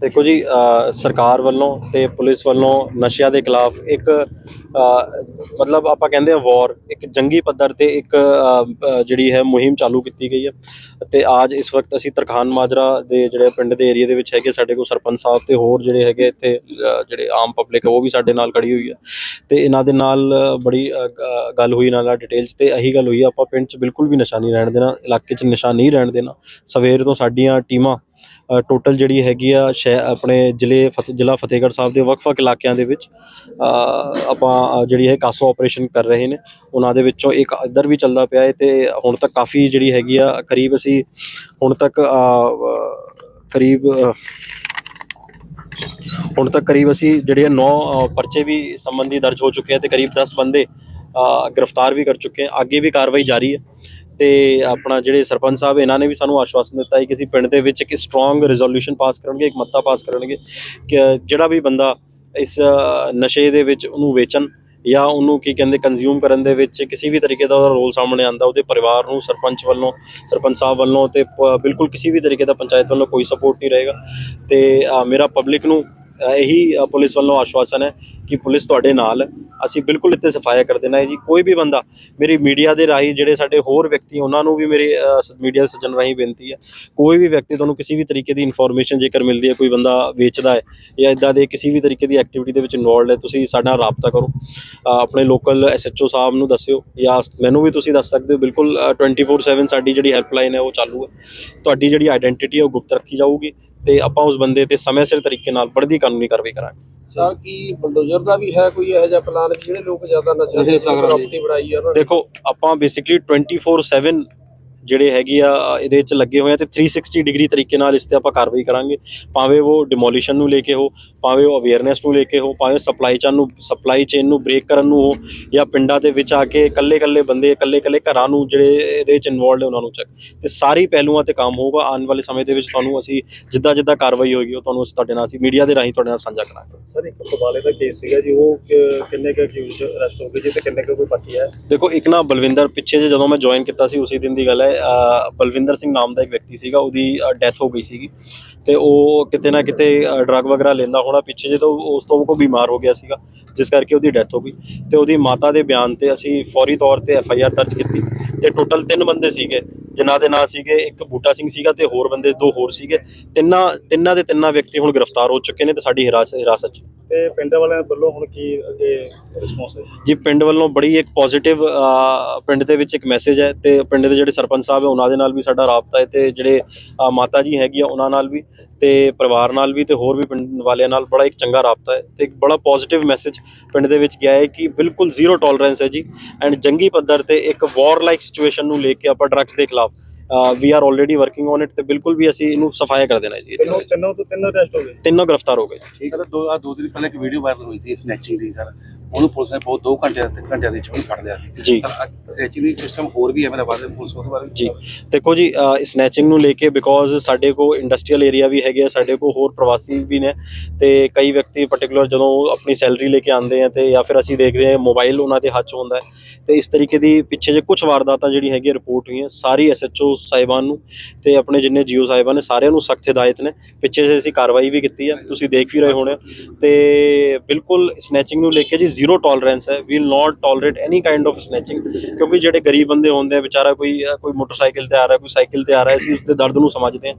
ਦੇਖੋ ਜੀ ਸਰਕਾਰ ਵੱਲੋਂ ਤੇ ਪੁਲਿਸ ਵੱਲੋਂ ਨਸ਼ਿਆਂ ਦੇ ਖਿਲਾਫ ਇੱਕ ਮਤਲਬ ਆਪਾਂ ਕਹਿੰਦੇ ਆ ਵਾਰ ਇੱਕ ਜੰਗੀ ਪੱਧਰ ਤੇ ਇੱਕ ਜਿਹੜੀ ਹੈ ਮੁਹਿੰਮ ਚਾਲੂ ਕੀਤੀ ਗਈ ਹੈ। ਤੇ ਅੱਜ ਇਸ ਵਕਤ ਅਸੀਂ ਤਰਖਾਨ ਮਾਜਰਾ ਦੇ ਜਿਹੜੇ ਪਿੰਡ ਦੇ ਏਰੀਆ ਦੇ ਵਿੱਚ ਹੈਗੇ, ਸਾਡੇ ਕੋਲ ਸਰਪੰਚ ਸਾਹਿਬ ਤੇ ਹੋਰ ਜਿਹੜੇ ਹੈਗੇ ਇੱਥੇ ਜਿਹੜੇ ਆਮ ਪਬਲਿਕ ਹੈ, ਉਹ ਵੀ ਸਾਡੇ ਨਾਲ ਖੜੀ ਹੋਈ ਹੈ। ਤੇ ਇਹਨਾਂ ਦੇ ਨਾਲ ਬੜੀ ਗੱਲ ਹੋਈ ਇਹਨਾਂ ਨਾਲ ਡਿਟੇਲਸ ਤੇ, ਇਹੀ ਗੱਲ ਹੋਈ ਆਪਾਂ ਪਿੰਡ 'ਚ ਬਿਲਕੁਲ ਵੀ ਨਸ਼ਾ ਨਹੀਂ ਰਹਿਣ ਦੇਣਾ, ਇਲਾਕੇ 'ਚ ਨਸ਼ਾ ਨਹੀਂ ਰਹਿਣ ਦੇਣਾ। ਸਵੇਰ ਤੋਂ ਸਾਡੀਆਂ ਟੀਮਾਂ ਟੋਟਲ ਜਿਹੜੀ ਹੈਗੀ ਆ ਸ਼ਹਿ ਆਪਣੇ ਜ਼ਿਲ੍ਹੇ ਫਤਿਹ ਜ਼ਿਲ੍ਹਾ ਫਤਿਹਗੜ੍ਹ ਸਾਹਿਬ ਦੇ ਵੱਖ-ਵੱਖ ਇਲਾਕਿਆਂ ਦੇ ਵਿੱਚ ਆਪਾਂ ਜਿਹੜੀ ਹੈ ਕਾਸੋ ਆਪਰੇਸ਼ਨ ਕਰ ਰਹੇ ਨੇ। ਉਹਨਾਂ ਦੇ ਵਿੱਚੋਂ ਇੱਕ ਇੱਧਰ ਵੀ ਚੱਲਦਾ ਪਿਆ ਹੈ ਤੇ ਹੁਣ ਤੱਕ ਕਾਫੀ ਜਿਹੜੀ ਹੈਗੀ ਆ ਕਰੀਬ ਅਸੀਂ ਹੁਣ ਤੱਕ ਕਰੀਬ ਹੁਣ ਤੱਕ ਕਰੀਬ ਅਸੀਂ ਜਿਹੜੇ 9 ਪਰਚੇ ਵੀ ਸੰਬੰਧੀ ਦਰਜ ਹੋ ਚੁੱਕੇ ਆ ਤੇ ਕਰੀਬ 10 ਬੰਦੇ ਗ੍ਰਿਫਤਾਰ ਵੀ ਕਰ ਚੁੱਕੇ ਆ। ਅੱਗੇ ਵੀ ਕਾਰਵਾਈ ਜਾਰੀ ਹੈ ਤੇ ਆਪਣਾ ਜਿਹੜੇ ਸਰਪੰਚ ਸਾਹਿਬ, ਇਹਨਾਂ ਨੇ ਵੀ ਸਾਨੂੰ ਆਸ਼ਵਾਸਨ ਦਿੱਤਾ ਹੈ ਕਿ ਅਸੀਂ ਪਿੰਡ ਦੇ ਵਿੱਚ ਇੱਕ ਸਟਰੋਂਗ ਰੈਜ਼ੋਲੂਸ਼ਨ ਪਾਸ ਕਰਨਗੇ, ਇੱਕ ਮਤਾ ਪਾਸ ਕਰਨਗੇ ਕਿ ਜਿਹੜਾ ਵੀ ਬੰਦਾ ਇਸ ਨਸ਼ੇ ਦੇ ਵਿੱਚ ਉਹਨੂੰ ਵੇਚਣ ਜਾਂ ਉਹਨੂੰ ਕੀ ਕਹਿੰਦੇ ਕੰਜ਼ਿਊਮ ਕਰਨ ਦੇ ਵਿੱਚ ਕਿਸੇ ਵੀ ਤਰੀਕੇ ਦਾ ਉਹਦਾ ਰੋਲ ਸਾਹਮਣੇ ਆਂਦਾ ਉਹਦੇ ਪਰਿਵਾਰ ਨੂੰ, ਸਰਪੰਚ ਵੱਲੋਂ, ਸਰਪੰਚ ਸਾਹਿਬ ਵੱਲੋਂ ਤੇ ਬਿਲਕੁਲ ਕਿਸੇ ਵੀ ਤਰੀਕੇ ਦਾ ਪੰਚਾਇਤ ਵੱਲੋਂ ਕੋਈ ਸਪੋਰਟ ਨਹੀਂ ਰਹੇਗਾ। ਤੇ ਮੇਰਾ ਪਬਲਿਕ ਨੂੰ ਇਹੀ ਪੁਲਿਸ ਵੱਲੋਂ ਆਸ਼ਵਾਸਨ ਹੈ ਕਿ ਪੁਲਿਸ ਤੁਹਾਡੇ ਨਾਲ ਹੈ। ਅਸੀਂ ਬਿਲਕੁਲ ਇੱਥੇ ਸਫਾਇਆ ਕਰ ਦੇਣਾ ਹੈ ਜੀ। ਕੋਈ ਵੀ ਬੰਦਾ ਮੇਰੀ ਮੀਡੀਆ ਦੇ ਰਾਹੀਂ ਜਿਹੜੇ ਸਾਡੇ ਹੋਰ ਵਿਅਕਤੀ ਉਹਨਾਂ ਨੂੰ ਵੀ ਮੇਰੇ ਮੀਡੀਆ ਦੇ ਸੱਜਣ ਰਾਹੀਂ ਬੇਨਤੀ ਹੈ। ਕੋਈ ਵੀ ਵਿਅਕਤੀ ਤੁਹਾਨੂੰ ਕਿਸੇ ਵੀ ਤਰੀਕੇ ਦੀ ਇਨਫੋਰਮੇਸ਼ਨ ਜੇਕਰ ਮਿਲਦੀ ਹੈ ਕੋਈ ਬੰਦਾ ਵੇਚਦਾ ਹੈ ਜਾਂ ਇਦਾਂ ਦੇ ਕਿਸੇ ਵੀ ਤਰੀਕੇ ਦੀ ਐਕਟੀਵਿਟੀ ਦੇ ਵਿੱਚ ਇਨਵੋਲਡ ਹੈ ਤੁਸੀਂ ਸਾਡੇ ਨਾਲ ਰਾਬਤਾ ਕਰੋ। ਅ, ਆਪਣੇ ਲੋਕਲ ਐਸਐਚਓ ਸਾਹਿਬ ਨੂੰ ਦੱਸਿਓ ਜਾਂ ਮੈਨੂੰ ਵੀ ਤੁਸੀਂ ਦੱਸ ਸਕਦੇ ਹੋ। ਬਿਲਕੁਲ ਅ, 24/7 ਸਾਡੀ ਜਿਹੜੀ ਹੈਲਪਲਾਈਨ ਹੈ ਉਹ ਚਾਲੂ ਹੈ। ਤੁਹਾਡੀ ਜਿਹੜੀ ਆਇਡੈਂਟੀਟੀ ਹੈ ਉਹ ਗੁਪਤ ਰੱਖੀ ਜਾਊਗੀ। ਤੇ ਆਪਾਂ ਉਸ ਬੰਦੇ ਤੇ ਸਮੇਂ ਸਿਰ ਤਰੀਕੇ ਨਾਲ ਬਣਦੀ ਕਾਨੂੰਨੀ ਕਾਰਵਾਈ ਕਰਾਂਗੇ। ਸਰ ਕੀ ਬਲਡੋਜ਼ਰ ਦਾ ਵੀ ਹੈ ਕੋਈ ਇਹੋ ਜਿਹਾ ਪਲਾਨ ਵੀ ਜਿਹੜੇ ਲੋਕ ਜ਼ਿਆਦਾ ਨਸ਼ਾ ਦੀ ਪ੍ਰਾਪਰਟੀ ਬਣਾਈ ਆ ਉਹਨਾਂ ਨੇ? ਦੇਖੋ ਆਪਾਂ ਬੇਸਿਕਲੀ 24/7 ਜਿਹੜੇ ਹੈਗੀ ਆ ਇਹਦੇ ਵਿੱਚ ਲੱਗੇ ਹੋਏ ਆ ਤੇ 360 ਡਿਗਰੀ ਤਰੀਕੇ ਨਾਲ ਇਸ ਤੇ ਆਪਾਂ ਕਾਰਵਾਈ ਕਰਾਂਗੇ। ਭਾਵੇਂ ਉਹ ਡਿਮੋਲੀਸ਼ਨ ਨੂੰ ਲੈ ਕੇ ਹੋ ਭਾਵੇਂ ਉਹ ਅਵੇਅਰਨੈਸ ਨੂੰ ਲੈ ਕੇ ਹੋ ਭਾਵੇਂ ਸਪਲਾਈ ਚੇਨ ਨੂੰ ਸਪਲਾਈ ਚੇਨ ਨੂੰ ਬ੍ਰੇਕ ਕਰਨ ਨੂੰ ਹੋ ਜਾਂ ਪਿੰਡਾਂ ਦੇ ਵਿੱਚ ਆ ਕੇ ਇਕੱਲੇ-ਇਕੱਲੇ ਬੰਦੇ ਇਕੱਲੇ-ਇਕੱਲੇ ਘਰਾਂ ਨੂੰ ਜਿਹੜੇ ਇਹਦੇ ਵਿੱਚ ਇਨਵੋਲਡ ਹੈ ਉਹਨਾਂ ਨੂੰ ਚੱਕ। ਤੇ ਸਾਰੀ ਪਹਿਲੂਆਂ ਤੇ ਕੰਮ ਹੋਊਗਾ। ਆਉਣ ਵਾਲੇ ਸਮੇਂ ਦੇ ਵਿੱਚ ਤੁਹਾਨੂੰ ਅਸੀਂ ਜਿੱਦਾਂ ਜਿੱਦਾਂ ਕਾਰਵਾਈ ਹੋਏਗੀ ਉਹ ਤੁਹਾਨੂੰ ਅਸੀਂ ਤੁਹਾਡੇ ਨਾਲ ਅਸੀਂ ਮੀਡੀਆ ਦੇ ਰਾਹੀਂ ਤੁਹਾਡੇ ਨਾਲ ਸਾਂਝਾ ਕਰਾਂਗੇ। ਸਰ ਇੱਕ ਕਬਾਲੇ ਦਾ ਕੇਸ ਸੀਗਾ ਜੀ ਉਹ ਕਿੰਨੇ ਕੁ ਅਕਿਊਜ਼ ਅਰੈਸਟ ਹੋ ਗਏ ਜੀ ਤੇ ਕਿੰਨੇ ਕੁ ਕੋਈ ਬਾਕੀ ਹੈ? ਦੇਖੋ ਇੱਕ ਨਾ ਬਲਵਿੰਦਰ ਪਿੱਛੇ ਜੇ ਜਦੋਂ ਮੈਂ ਜੁਆਇਨ ਕੀਤਾ ਸੀ ਉਸੇ ਦਿਨ ਦੀ ਗੱਲ ਹੈ ਬਲਵਿੰਦਰ ਸਿੰਘ ਨਾਮ ਦਾ ਇੱਕ ਵਿਅਕਤੀ ਸੀਗਾ, ਉਹਦੀ ਡੈਥ ਹੋ ਗਈ ਸੀਗੀ। ਤੇ ਉਹ ਕਿਤੇ ਨਾ ਕਿਤੇ ਡਰੱਗ ਵਗੈਰਾ ਲੈਂਦਾ ਹੋਣਾ ਪਿੱਛੇ ਜਦੋਂ ਉਸ ਤੋਂ ਉਹ ਬਿਮਾਰ ਹੋ ਗਿਆ ਸੀਗਾ, ਜਿਸ ਕਰਕੇ ਉਹਦੀ ਡੈਥ ਹੋ ਗਈ। ਤੇ ਉਹਦੀ ਮਾਤਾ ਦੇ ਬਿਆਨ ਤੇ ਅਸੀਂ ਫੌਰੀ ਤੌਰ ਤੇ ਐਫ ਆਈ ਆਰ ਦਰਜ ਕੀਤੀ। ਤੇ ਟੋਟਲ ਤਿੰਨ ਬੰਦੇ ਸੀਗੇ। ਜਿਨ੍ਹਾਂ ਦੇ ਨਾਂ ਸੀਗੇ ਇੱਕ ਬੂਟਾ ਸਿੰਘ ਸੀਗਾ ਤੇ ਹੋਰ ਬੰਦੇ ਦੋ ਹੋਰ ਸੀਗੇ। ਤਿੰਨਾਂ ਤਿੰਨਾਂ ਦੇ ਤਿੰਨਾਂ ਵਿਅਕਤੀ ਹੁਣ ਗ੍ਰਿਫਤਾਰ ਹੋ ਚੁੱਕੇ ਨੇ ਤੇ ਸਾਡੀ ਹਿਰਾਸਤ ਹਿਰਾਸਤ 'ਚ। ਤੇ ਪਿੰਡ ਵਾਲਿਆਂ ਵੱਲੋਂ ਹੁਣ ਕੀ ਅੱਗੇ ਰਿਸਪੌਂਸ ਹੈ? ਜੀ ਪਿੰਡ ਵੱਲੋਂ ਬੜੀ ਇੱਕ ਪੋਜ਼ਿਟਿਵ ਪਿੰਡ ਦੇ ਵਿੱਚ ਇੱਕ ਮੈਸੇਜ ਹੈ ਤੇ ਪਿੰਡ ਦੇ ਜਿਹੜੇ ਸਰਪੰਚ ਸਾਹਿਬ ਹੈ ਉਹਨਾਂ ਦੇ ਨਾਲ ਵੀ ਸਾਡਾ ਰਾਬਤਾ ਹੈ ਤੇ ਜਿਹੜੇ ਮਾਤਾ ਜੀ ਹੈਗੀ ਆ ਉਹਨਾਂ ਨਾਲ ਵੀ ਤੇ ਪਰਿਵਾਰ ਨਾਲ ਵੀ ਤੇ ਹੋਰ ਵੀ ਪਿੰਡ ਵਾਲਿਆਂ ਨਾਲ ਬੜਾ ਇੱਕ ਚੰਗਾ ਰਾਬਤਾ ਹੈ ਤੇ ਇੱਕ ਬੜਾ ਪੋਜ਼ਿਟਿਵ ਮੈਸੇਜ ਪਿੰਡ ਦੇ ਵਿੱਚ ਗਿਆ ਹੈ ਕਿ ਬਿਲਕੁਲ ਜ਼ੀਰੋ ਟੋਲਰੈਂਸ ਹੈ ਜੀ। ਐਂਡ ਜੰਗੀ ਪੱਧਰ ਤੇ ਇੱਕ ਵਾਰ ਲਾਈਕ ਸਿਚੁਏਸ਼ਨ ਨੂੰ ਲੈ ਕੇ ਆਪਾਂ ਡਰੱਗਸ ਦੇ ਖਿਲਾਫ we are already working on it ਤੇ ਬਿਲਕੁਲ ਵੀ ਅਸੀਂ ਇਹਨੂੰ ਸਫਾਇਆ ਕਰ ਦੇਣਾ ਜੀ। ਤਿੰਨੋਂ ਤਿੰਨੋਂ ਤੋਂ ਤਿੰਨ ਅਰੈਸਟ ਹੋ ਗਏ? ਤਿੰਨੋਂ ਗ੍ਰਿਫਤਾਰ ਹੋ ਗਏ ਜੀ। ਸਰ ਦੋ ਆ ਦੋ ਦਿਨ ਪਹਿਲਾਂ ਇੱਕ ਵੀਡੀਓ ਵਾਇਰਲ ਹੋਈ ਸੀ ਸਨੈਚਿੰਗ ਦੀ ਸਰ। ਉਹਨੂੰ ਪੁਲਿਸ ਨੇ ਬਹੁਤ 2 ਘੰਟੇ ਤਿੰਨ ਘੰਟਿਆਂ ਦੇ ਵਿੱਚ ਫੜ ਲਿਆ ਜੀ। ਦੀ ਸਿਸਟਮ ਹੋਰ ਵੀ ਹੈ ਮੇਰਾ ਬਾਰੇ ਪੁਲਿਸ ਉਹਦੇ ਬਾਰੇ ਜੀ। ਦੇਖੋ ਜੀ ਸਨੈਚਿੰਗ ਨੂੰ ਲੈ ਕੇ ਬਿਕੋਜ਼ ਸਾਡੇ ਕੋ ਇੰਡਸਟਰੀਅਲ ਏਰੀਆ ਵੀ ਹੈਗੇ ਆ ਸਾਡੇ ਕੋ ਹੋਰ ਪ੍ਰਵਾਸੀ ਵੀ ਨੇ ਤੇ ਕਈ ਵਿਅਕਤੀ ਪਾਰਟਿਕੂਲਰ ਜਦੋਂ ਆਪਣੀ ਸੈਲਰੀ ਲੈ ਕੇ ਆਉਂਦੇ ਆ ਤੇ ਜਾਂ ਫਿਰ ਅਸੀਂ ਦੇਖਦੇ ਆ ਮੋਬਾਈਲ ਉਹਨਾਂ ਦੇ ਹੱਥ 'ਚ ਹੁੰਦਾ ਹੈ ਤੇ ਇਸ ਤਰੀਕੇ ਦੀ ਪਿੱਛੇ ਜੇ ਕੁਝ ਵਾਰਦਾਤਾਂ ਜਿਹੜੀ ਹੈਗੀ ਰਿਪੋਰਟ ਹੋਈਆਂ ਸਾਰੀ ਐਸਐਚਓ ਸਾਹਿਬਾਨ ਨੂੰ ਤੇ ਆਪਣੇ ਜਿੰਨੇ ਜੀਓ ਸਾਹਿਬਾਨ ਨੇ ਸਾਰਿਆਂ ਨੂੰ ਸਖਤ ਹਦਾਇਤ ਨੇ। ਪਿੱਛੇ ਜੇ ਅਸੀਂ ਕਾਰਵਾਈ ਵੀ ਕੀਤੀ ਹੈ ਤੁਸੀਂ ਦੇਖ ਵੀ ਰਹੇ ਹੋਣੇ। ਤੇ ਬਿਲਕੁਲ ਸਨੈਚਿੰਗ ਨੂੰ ਲੈ ਕੇ ਜੀ ਜ਼ੀਰੋ ਟੋਲਰੈਂਸ ਹੈ we will not tolerate any kind of snatching ਕਿਉਂਕਿ ਜਿਹੜੇ ਗਰੀਬ ਬੰਦੇ ਹੁੰਦੇ ਆ, ਵਿਚਾਰਾ ਕੋਈ ਕੋਈ ਮੋਟਰਸਾਈਕਲ ਤੇ ਆ ਰਿਹਾ, ਕੋਈ ਸਾਈਕਲ ਤੇ ਆ ਰਿਹਾ, ਅਸੀਂ ਉਸ ਦੇ ਦਰਦ ਨੂੰ ਸਮਝਦੇ ਹਾਂ।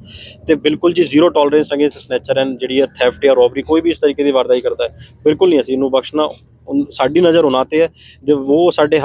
ਤੇ ਬਿਲਕੁਲ ਜੀ zero tolerance against snatcher and ਜਿਹੜੀ ਹੈ ਥੈਫਟ ਜਾਂ ਰੋਬਰੀ ਕੋਈ ਵੀ ਇਸ ਤਰੀਕੇ ਦੀ ਵਾਰਦਾਈ ਕਰਦਾ ਹੈ, ਬਿਲਕੁਲ ਨਹੀਂ, ਅਸੀਂ ਇਹਨੂੰ ਬਖਸ਼ਣਾ ਸਾਡੀ ਨਜ਼ਰ ਉਹਨਾਂ ਤੇ ਹੈ, ਜੇ ਉਹ ਸਾਡੇ